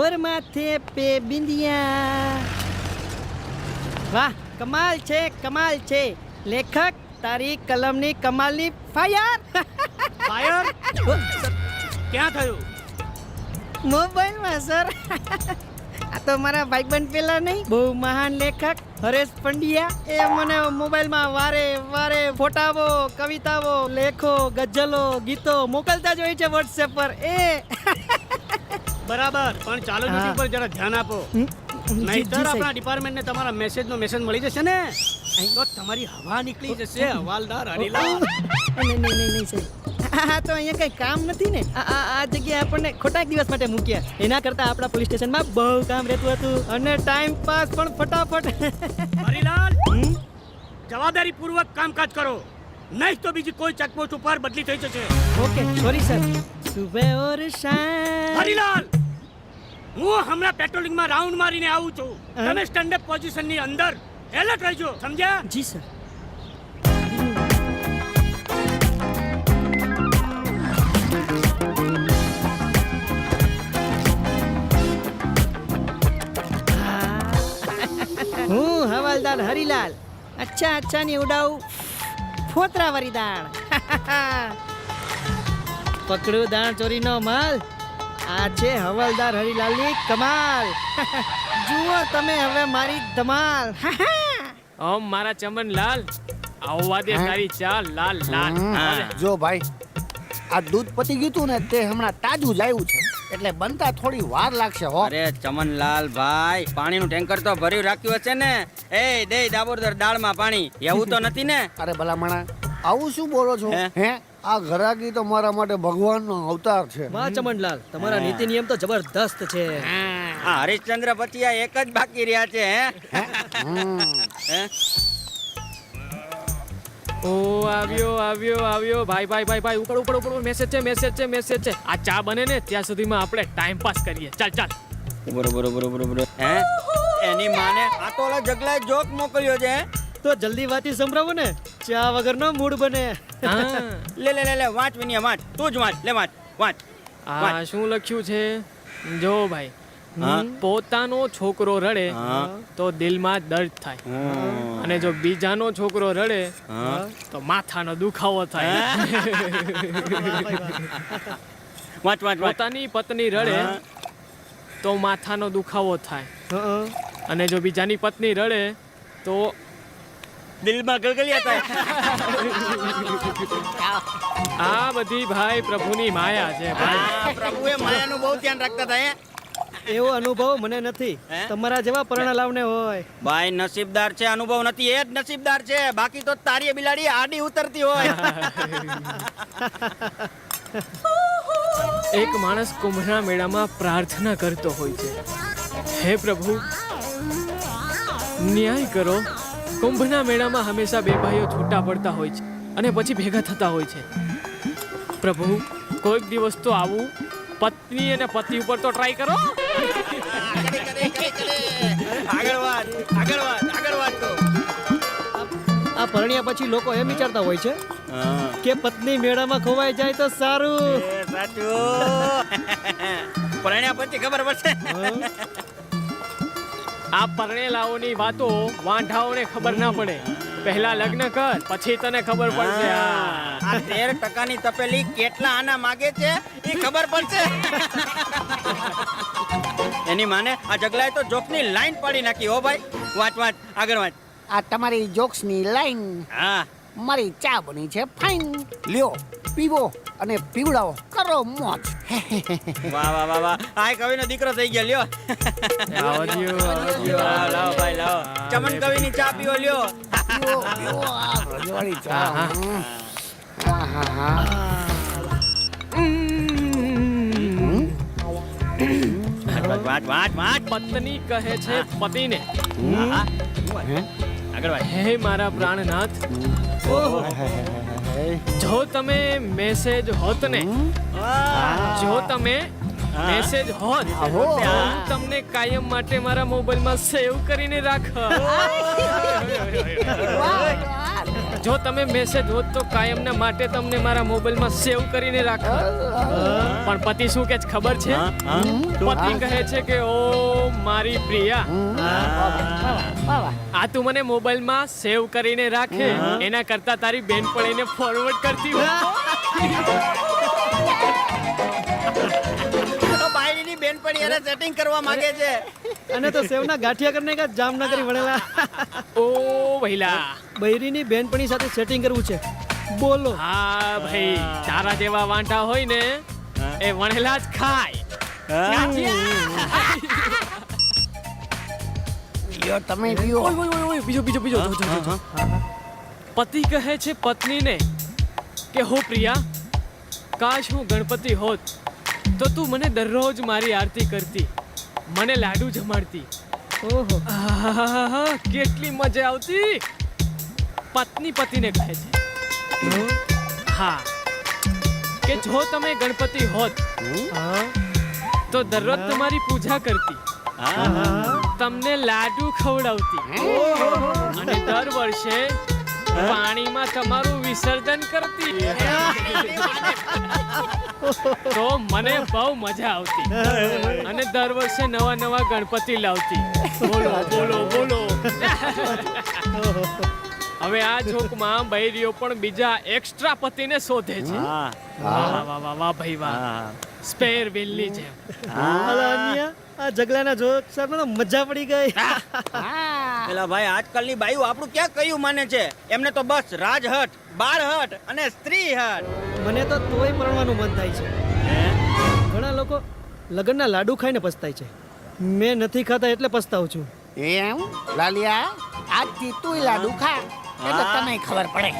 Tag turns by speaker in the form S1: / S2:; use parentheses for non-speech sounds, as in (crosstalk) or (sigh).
S1: ઓર માથે પે બિંદિયા. વાહ કમાલ છે કમાલ છે. લેખક તારી કલમની કમાલની ફાયર.
S2: ફાયર? ક્યાં થયું?
S1: મોબાઈલમાં સર. આ તો મારા ભાઈબંધ પેલા નહીં. બહુ મહાન લેખક હરેશ પંડ્યા. એ મને મોબાઈલમાં વારે વારે ફોટાઓ કવિતાઓ લેખો ગઝલો ગીતો મોકલતા જ હોય છે વોટ્સએપ પર. એ.
S2: બરાબર. પણ ચાલો. ડ્યુટી પર જરા ધ્યાન આપો. નહીતર આપણા
S1: ડિપાર્ટમેન્ટ
S2: ડિપાર્ટમેન્ટને તમારા મેસેજનો મેસેજ મળી જશે ને? તો તમારી હવા નીકળી જશે હવાલદાર હરીલાલ
S1: નહીં નહીં નહીં સાહેબ. હા તો અહીંયા કઈ કામ નથી ને? આ આ જગ્યાએ આપણને ખોટાક દિવસ માટે મૂક્યા. એના કરતા આપણા પોલીસ સ્ટેશનમાં બહુ કામ રહેતું હતું. અને ટાઈમ પાસ પણ ફટાફટ.
S2: હરીલાલ? જવાબદારી પૂર્વક કામકાજ કરો. નહીં તો બીજી કોઈ ચેકપોસ્ટ ઉપર બદલી થઈ જશે.
S1: ઓકે સોરી સર સુબહ ઓર શામ
S2: હરીલાલ હું હમણાં પેટ્રોલિંગમાં રાઉન્ડ મારીને આવું છું? તમે સ્ટેન્ડ અપ પોઝિશનની અંદર એલર્ટ રહેજો. સમજ્યા?
S1: જી સર. (laughs) હું હવાલદાર હરીલાલ. અચ્છા અચ્છા ની ઉડાવું ફોતરા વાળી (laughs) દાણ પકડું દાણ ચોરીનો માલ. આ છે હવાલદાર હરીલાલની કમાલ. (laughs) જુઓ તમે હવે મારી ધમાલ. (laughs)
S3: ઓમ મારા ચમન લાલ આવવા દે તારી ચાલ લાલ લાલ.
S4: જો ભાઈ આ દૂધ પતી ગયું તું ને તે હમણાં તાજું લાવ્યું છે. એટલે બનતા થોડી વાર લાગશે હો.
S5: અરે ચમનલાલ ભાઈ પાણીનું ટેન્કર તો ભર્યું રાખ્યું હશે ને. એ દે દાબોદર દાળમાં પાણી. એવું તો નથી ને?
S4: અરે ભલામણા આવું શું બોલો છો?
S5: હે?
S4: આ ઘરાકી તો મારા માટે ભગવાનનો અવતાર છે.
S1: વાહ ચમનલાલ તમારા નીતિ નિયમ તો જબરદસ્ત છે.
S5: આ હરિશ્ચંદ્ર પતિયા એક જ બાકી રહ્યા છે હે?
S3: ઓ આવ્યો આવ્યો આવ્યો. ભાઈ ભાઈ ભાઈ ભાઈ ઉપર ઉપર ઉપર મેસેજ છે મેસેજ છે મેસેજ છે. આ ચા બને ને ત્યાં સુધીમાં આપણે ટાઈમ પાસ કરીએ. ચાલ ચાલ.
S5: બરોબર બરોબર બરોબર હે? એની માને આ તો ઓલા જગલાએ જોક મોકલ્યો છે હે?
S1: તો જલ્દી વાતી સંભળાવો ને. ચા વગરનો મૂડ બને.
S3: હા.
S5: લે લે લે લે વાંચ વિનિયા વાંચ. તું જ વાંચ. લે વાંચ વાંચ.
S3: આ શું લખ્યું છે? જો ભાઈ પોતાનો છોકરો રડે તો દિલમાં દર્દ થાય. અને જો બીજાનો છોકરો રડે તો માથાનો દુખાવો થાય.
S5: વાંચ વાંચ
S3: પોતાની પત્ની રડે તો માથાનો દુખાવો થાય. અને જો બીજાની પત્ની રડે તો
S5: દિલમાં ગલગલિયા થાય
S3: આ બધી ભાઈ પ્રભુની માયા છે ભાઈ.
S5: પ્રભુએ માયાનું બહુ ધ્યાન રાખતા હતા
S1: એવો અનુભવ મને નથી. તમારા જેવા પરણા લાવને હોય.
S5: ભાઈ નસીબદાર છે અનુભવ નથી. એ જ નસીબદાર છે. બાકી તો તારી બિલાડી આડી ઉતરતી હોય.
S3: એક માણસ કુંભના મેળામાં પ્રાર્થના કરતો હોય છે. હે પ્રભુ ન્યાય કરો. કુંભના મેળામાં હંમેશા બે ભાઈઓ છૂટા પડતા હોય છે અને પછી ભેગા થતા હોય છે. પ્રભુ કોઈક દિવસ તો આવું. પત્ની અને પતિ ઉપર તો ટ્રાય કરો.
S5: આગળ વાત આગળ વાત આગળ વાત
S1: આ પરણ્યા પછી લોકો એમ વિચારતા હોય છે કે પત્ની મેળામાં ખોવાઈ જાય તો સારું.
S5: સાચું. પરણ્યા પછી ખબર પડશે?
S3: આ પરણેલાઓની વાતો વાંઢાઓને ખબર ના પડે. પહેલા લગ્ન કર પછી તને ખબર પડશે. આ
S5: તેર ટકાની તપેલી કેટલા આના માગે છે એ ખબર પડશે. એની માને આ જગલાએ તો જોકની લાઈન પાડી નાખી હો ભાઈ. વાંચ વાંચ આગળ વાંચ.
S4: આ તમારી જોક્સની લાઈન.
S5: હા.
S4: મારી ચા બની છે. ફાઇન. લ્યો પીવો અને પીવડાવો. કરો મોજ.
S5: વાહ વાહ વાહ વાહ. આ કવિનો દીકરો થઈ ગયો લ્યો.
S3: આવો જીઓ આવો
S5: લાવો લાવો ભાઈ લાવો. ચમન કવિની ચા પીવો લ્યો.
S4: પીવો પીવો આ રજવાડી ચા.
S3: હા.
S4: હા. હા
S5: વાંચ વાંચ વાંચ
S3: પત્ની કહે છે પતિને.
S5: હે? આગળ
S3: હે મારા પ્રાણનાથ. જો તમે મેસેજ હોત ને જો તમે મેસેજ હોત તો હું તમને કાયમ માટે મારા મોબાઈલમાં સેવ કરીને રાખ. જો તમે મેસેજ હોત તો કાયમના માટે તમને મારા મોબાઈલમાં સેવ કરીને રાખો પણ પતિ શું કે ખબર છે? પતિ કહે છે કે ઓ મારી પ્રિયા. આ તું મને મોબાઈલમાં સેવ કરીને રાખે. એના કરતા તારી બેનપણીને ફોરવર્ડ કરતી હોય. (laughs)
S5: તો બાયડીની બેનપણી એને સેટિંગ કરવા માંગે છે.
S1: અને તો સેવના ગાંઠિયા કરીને કા જામનગરી વળેલા (laughs)
S3: ઓ ભઈલા
S1: બૈરીની બેનપણી સાથે સેટિંગ કરવું છે. બોલો.
S3: હા ભાઈ તારા જેવા વાંટા હોય ને એ વણેલા જ ખાય
S4: તમે પીઓ
S3: ઓય ઓય ઓય ઓય બીજો બીજો બીજો. પતિ કહે છે પત્નીને કે હો પ્રિયા કાશ હું ગણપતિ હોત તો તું મને દરરોજ મારી આરતી કરતી. મને લાડુ જમાડતી.
S1: ઓહો.
S3: કેટલી મજા આવતી. પત્ની પતિને કહે છે. હા. કે જો તમે ગણપતિ હોત, તો દરરોજ તમારી પૂજા કરતી. તમને લાડુ ખવડાવતી. અને દર વર્ષે પાણીમાં તમારું વિસર્જન કરતી. તો મને બહુ મજા આવતી. અને દર વર્ષે નવા નવા ગણપતિ લાવતી. બોલો બોલો બોલો. હવે આ જોકમાં બૈરીઓ પણ બીજા એક્સ્ટ્રા પતિને શોધે છે. વાહ. વાહ વાહ ભાઈ વાહ. સ્પેર વેલની જેમ.
S1: આ જગલાના જોક સાહેબ મજા પડી ગઈ.
S5: પેલા ભાઈ આજકાલની બાઈઓ આપણું ક્યાં કયું માને છે? એમને તો બસ રાજહટ બારહટ અને સ્ત્રી હટ
S1: મને તો તોય પરણવાનું મન થાય છે. ઘણા લોકો લગ્નના લાડુ ખાઈને પસ્તાય છે. મેં નથી ખાતા એટલે પસ્તાવું છું.
S4: એમ? લાલિયા આજથી તું લાડુ ખા. એટલે તને ખબર પડે.